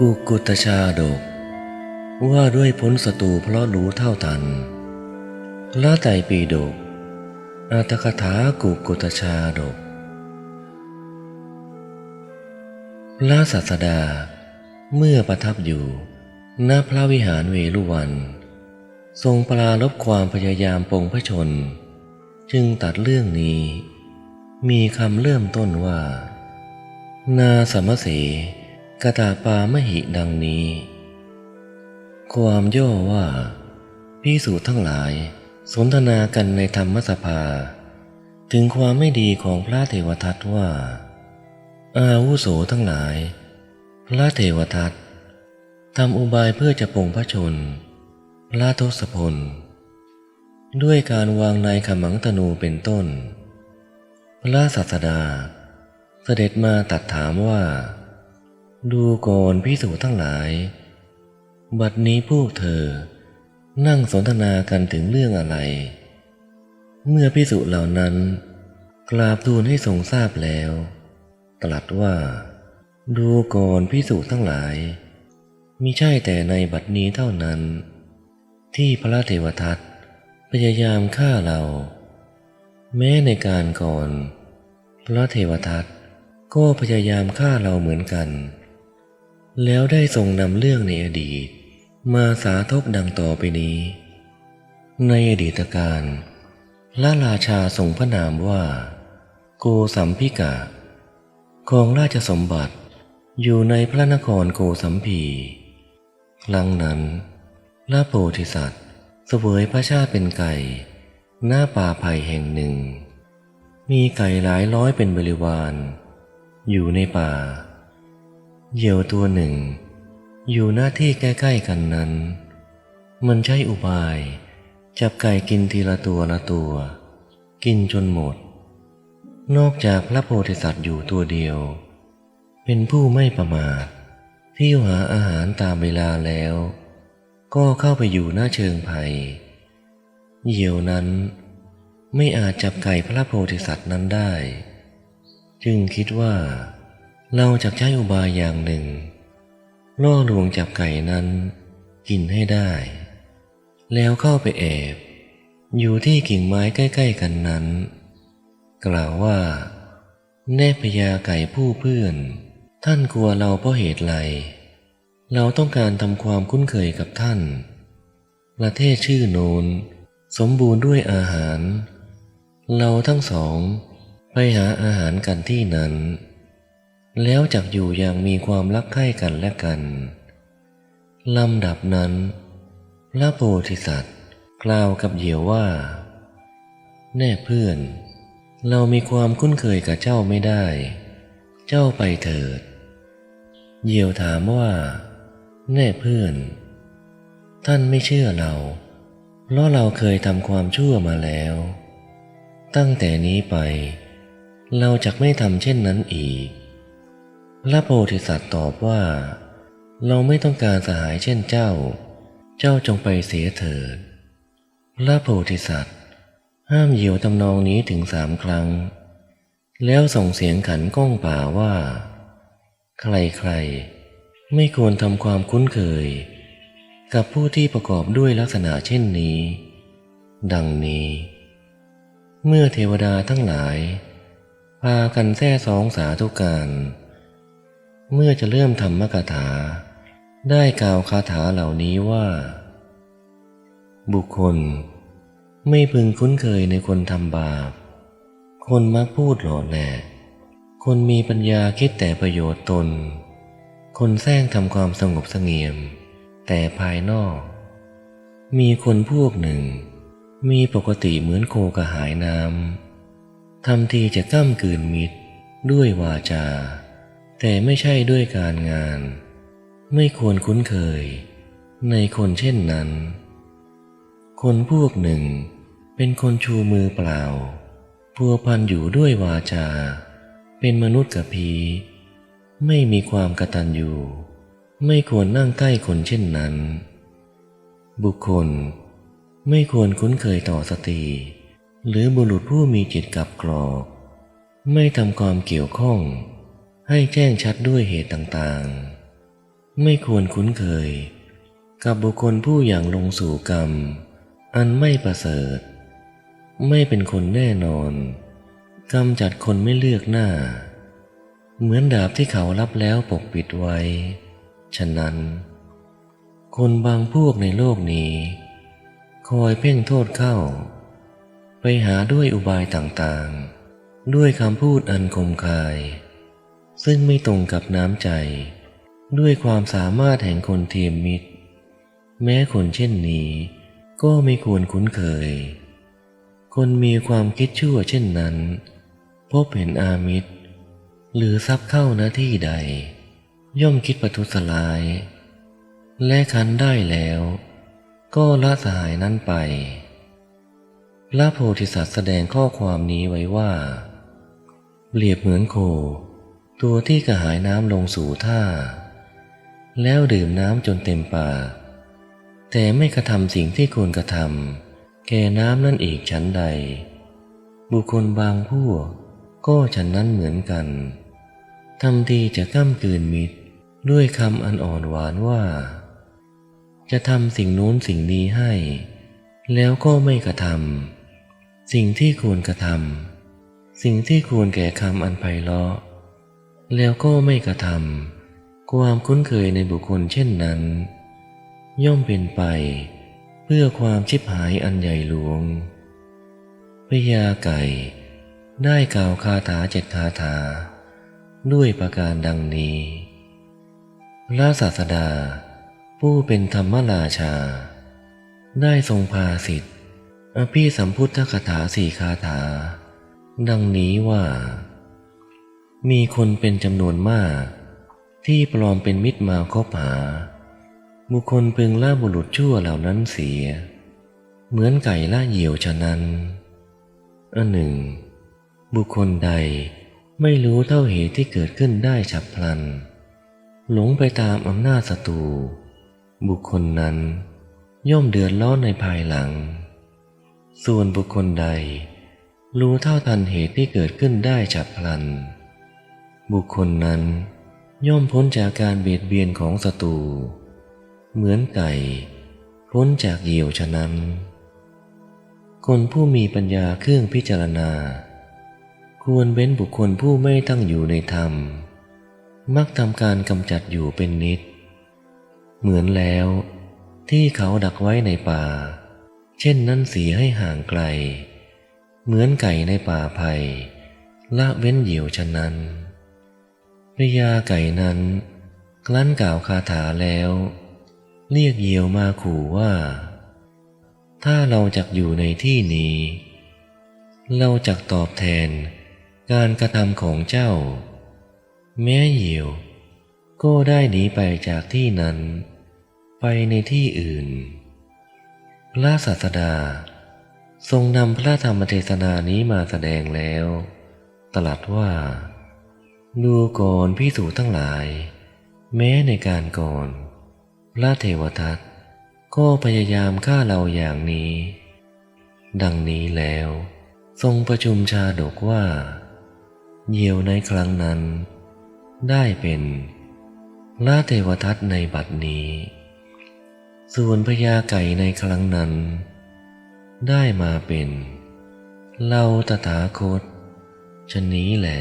กุกุตชาดก ว่าด้วยพ้นศัตรูเพราะรู้เท่าทันละไตรปีดกอัตถกถากุกุตชาดกพระศาสดา เมื่อประทับอยู่ณพระวิหารเวลุวัน ทรงปรารบความพยายามปงพระชน จึงตัดเรื่องนี้ มีคำเริ่มต้นว่า นาสมเส กตาปามหิดังนี้ ความย่อว่าพิสูจทั้งหลาย สนทนากันในธรรมสภา ถึงความไม่ดีของพระเทวทัตว่า อาวุโสทั้งหลาย พระเทวทัตทำอุบายเพื่อจะปงพระชน พระทศพล ด้วยการวางในขมังธนูเป็นต้น พระศาสดา เสด็จมาตัดถามว่า ดูก่อนพิสูจน์ทั้งหลาย บัดนี้พวกเธอนั่งสนทนากันถึงเรื่องอะไร เมื่อพิสุเหล่านั้น กราบทูลให้ทรงทราบแล้ว ตรัสว่า ดูก่อนพิสุทั้งหลาย มิใช่แต่ในบัดนี้เท่านั้น ที่พระเทวทัตพยายามฆ่าเรา แม้ในการก่อน พระเทวทัตก็พยายามฆ่าเราเหมือนกัน แล้วได้ทรงนำเรื่องในอดีต มาสาธกดังต่อไปนี้ ในอดีตการพระราชาทรงพระนามว่า โกสัมพิกะของราชสมบัติอยู่ในพระนครโกสัมพีครั้งนั้นพระโพธิสัตว์เสวยพระชาติเป็นไก่ หน้าป่าไผ่แห่งหนึ่ง มีไก่หลายร้อยเป็นบริวาร อยู่ในป่า เหยี่ยวตัวหนึ่ง อยู่หน้าที่ใกล้ๆกันนั้น มันใช้อุบาย จับไก่กินทีละตัวละตัว กินจนหมด นอกจากพระโพธิสัตว์อยู่ตัวเดียว เป็นผู้ไม่ประมาทที่หาอาหารตามเวลาแล้ว ก็เข้าไปอยู่หน้าเชิงไผ่เหยี่ยวนั้นไม่อาจจับไก่พระโพธิสัตว์นั้นได้ จึงคิดว่า เราจะใช้อุบายอย่างหนึ่ง ล่อลวงจับไก่นั้นกินให้ได้ แล้วเข้าไปแอบ อยู่ที่กิ่งไม้ใกล้ๆกันนั้น กล่าวว่า แนพญาไก่ผู้เพื่อน ท่านกลัวเราเพราะเหตุไรเราต้องการทำความคุ้นเคยกับท่าน ประเทศชื่อโนนสมบูรณ์ด้วยอาหาร เราทั้งสองไปหาอาหารกันที่นั้น แล้วจักอยู่อย่างมีความรักใคร่กันและกันลำดับนั้น พระโพธิสัตว์ กล่าวกับเหยี่ยวว่า แน่เพื่อน เรามีความคุ้นเคยกับเจ้าไม่ได้ เจ้าไปเถิด เหยี่ยวถามว่า แน่เพื่อน ท่านไม่เชื่อเรา เพราะเราเคยทำความชั่วมาแล้ว ตั้งแต่นี้ไป เราจะไม่ทำเช่นนั้นอีก พระโพธิสัตว์ตอบว่า เราไม่ต้องการสหายเช่นเจ้า เจ้าจงไปเสียเถิด พระโพธิสัตว์ ห้ามเหยี่ยวทำนองนี้ถึงสามครั้ง แล้วส่งเสียงขันก้องป่าว่า ใครๆ ไม่ควรทำความคุ้นเคย กับผู้ที่ประกอบด้วยลักษณะเช่นนี้ ดังนี้ เมื่อเทวดาทั้งหลาย พากันแท้สองสาธุการ เมื่อจะเริ่มธรรมกถา ได้กล่าวคาถาเหล่านี้ว่า บุคคล ไม่พึงคุ้นเคยในคนทำบาป คนมักพูดหล่อแหลกคนมีปัญญาคิดแต่ประโยชน์ตน คนแซงทำความสงบเสงี่ยม แต่ภายนอก มีคนพวกหนึ่ง มีปกติเหมือนโคกระหายน้ำทำทีจะก้ำกืนมิตรด้วยวาจา แต่ไม่ใช่ด้วยการงาน ไม่ควรคุ้นเคย ในคนเช่นนั้น คนพวกหนึ่งเป็นคนชูมือเปล่า พัวพันอยู่ด้วยวาจา เป็นมนุษย์กับผีไม่มีความกระตัญญูไม่ควรนั่งใกล้คนเช่นนั้น บุคคลไม่ควรคุ้นเคยต่อสตรีหรือบุรุษผู้มีจิตกับกรอก ไม่ทำความเกี่ยวข้อง ให้แจ้งชัดด้วยเหตุต่างๆ ไม่ควรคุ้นเคย กับบุคคลผู้อย่างลงสู่กรรม อันไม่ประเสริฐ ไม่เป็นคนแน่นอนกำจัดคนไม่เลือกหน้า เหมือนดาบที่เขารับแล้วปกปิดไว้ ฉะนั้น คนบางพวกในโลกนี้ คอยเพ่งโทษเข้า ไปหาด้วยอุบายต่างๆ ด้วยคำพูดอันคมคาย ซึ่งไม่ตรงกับน้ำใจ ด้วยความสามารถแห่งคนเทียมมิตร แม้คนเช่นนี้ก็ไม่ควรคุ้นเคย คนมีความคิดชั่วเช่นนั้น พบเห็นอามิตร หรือทรัพย์เข้าหน้าที่ใด ย่อมคิดประทุษร้าย และคันได้แล้ว ก็ละสหายนั้นไป พระโพธิสัตว์แสดงข้อความนี้ไว้ว่า เปรียบเหมือนโค ตัวที่กระหายน้ำลงสู่ท่า แล้วดื่มน้ำจนเต็มปากแต่ไม่กระทำสิ่งที่ควรกระทำแก่น้ำนั่นอีกชั้นใด บุคคลบางพวกก็ฉันนั้นเหมือนกันทำทีจะก้ำกืนมิตรด้วยคำอันอ่อนหวานว่า จะทำสิ่งโน้นสิ่งนี้ให้ แล้วก็ไม่กระทำสิ่งที่ควรกระทำสิ่งที่ควรแก่คำอันไพเราะ แล้วก็ไม่กระทำความคุ้นเคยในบุคคลเช่นนั้น ย่อมเป็นไป เพื่อความชิบหายอันใหญ่หลวงพญาไก่ ได้กล่าวคาถาเจ็ดคาถา ด้วยประการดังนี้พระศาสดา ผู้เป็นธรรมราชา ได้ทรงพาสิทธิอภิสัมพุทธคาถาสี่คาถา ดังนี้ว่า มีคนเป็นจำนวนมาก ที่ปลอมเป็นมิตรมาคบหา บุคคลพึงล่าบุรุษชั่วเหล่านั้นเสีย เหมือนไก่ล่าเหยี่ยวฉะนั้นอันหนึ่ง บุคคลใดไม่รู้เท่าเหตุที่เกิดขึ้นได้ฉับพลัน หลงไปตามอำนาจศัตรูบุคคลนั้นย่อมเดือดร้อนในภายหลัง ส่วนบุคคลใด รู้เท่าทันเหตุที่เกิดขึ้นได้ฉับพลัน บุคคลนั้นย่อมพ้นจากการเบียดเบียนของศัตรูเหมือนไก่ พ้นจากเหยี่ยวฉะนั้น คนผู้มีปัญญาเครื่องพิจารณา ควรเว้นบุคคลผู้ไม่ตั้งอยู่ในธรรม มักทำการกำจัดอยู่เป็นนิด เหมือนแล้วที่เขาดักไว้ในป่า เช่นนั้นสีให้ห่างไกล เหมือนไก่ในป่าไผ่ละเว้นเหยี่ยวฉะนั้น พญาไก่นั้นครั้นกล่าวคาถาแล้ว เรียกเหยี่ยวมาขู่ว่า ถ้าเราจักอยู่ในที่นี้ เราจักตอบแทนการกระทำของเจ้า แม้เหยี่ยวก็ได้หนีไปจากที่นั้น ไปในที่อื่น พระศาสดา ทรงนำพระธรรมเทศนานี้มาแสดงแล้ว ตรัสว่า ดูก่อนพิสูจทั้งหลาย แม้ในการก่อน พระเทวทัตก็พยายามฆ่าเราอย่างนี้ ดังนี้แล้ว ทรงประชุมชาดกว่า เหยี่ยวในครั้งนั้น ได้เป็นพระเทวทัตในบัดนี้ ส่วนพญาไก่ในครั้งนั้น ได้มาเป็นเราตถาคตชนนี้แหละ